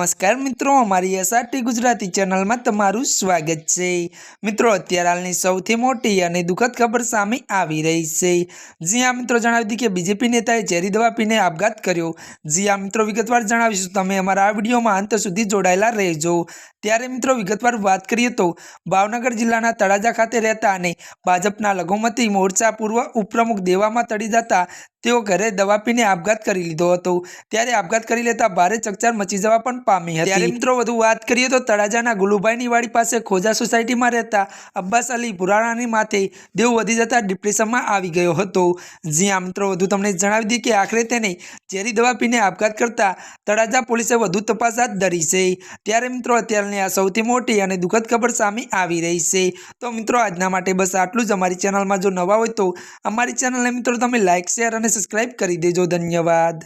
નમસ્કાર મિત્રો, અમારી એસઆરટી ગુજરાતી ચેનલમાં તમારું સ્વાગત છે. મિત્રો, અત્યારે હાલની સૌથી મોટી અને દુઃખદ ખબર સામે આવી રહી છે. જી આ મિત્રો, જણાવી દીધી કે બીજેપી નેતાએ ઝેરી દવા પીને આપઘાત કર્યો. જી આ મિત્રો, વિગતવાર જણાવીશું. તમે અમારા આ વિડીયોમાં અંત સુધી જોડાયેલા રહેજો. ત્યારે, મિત્રો, વિગતવાર વાત કરીએ તો ભાવનગર જિલ્લાના તળાજા ખાતે રહેતા અને ભાજપના લઘુમતી મોરચા પૂર્વ ઉપપ્રમુખ દેવામાં તળી જતા તેઓ ઘરે દવા પીને આપઘાત કરી લીધો હતો. ત્યારે આપઘાત કરી લેતા ભારે ચકચાર મચી જવા પણ પામી હતી. ત્યારે મિત્રો વધુ વાત કરીએ તો તળાજાના ગુલુભાઈની વાડી પાસે ખોજા સોસાયટીમાં રહેતા અબ્બાસ અલી પુરાણાની માથે દેવ વધી જતા ડિપ્રેશનમાં આવી ગયો હતો. જ્યાં મિત્રો, વધુ તમને જણાવી દઈએ કે આખરે તેને ઝેરી દવા પીને આપઘાત કરતા તળાજા પોલીસે વધુ તપાસ હાથ ધરી છે. ત્યારે મિત્રો, અત્યારની આ સૌથી મોટી અને દુઃખદ ખબર સામે આવી રહી છે. તો મિત્રો, આજના માટે બસ આટલું જ. અમારી ચેનલમાં જો નવા હોય તો અમારી ચેનલને મિત્રો તમે લાઇક શેર અને સબસ્ક્રાઈબ કરી દેજો. ધન્યવાદ.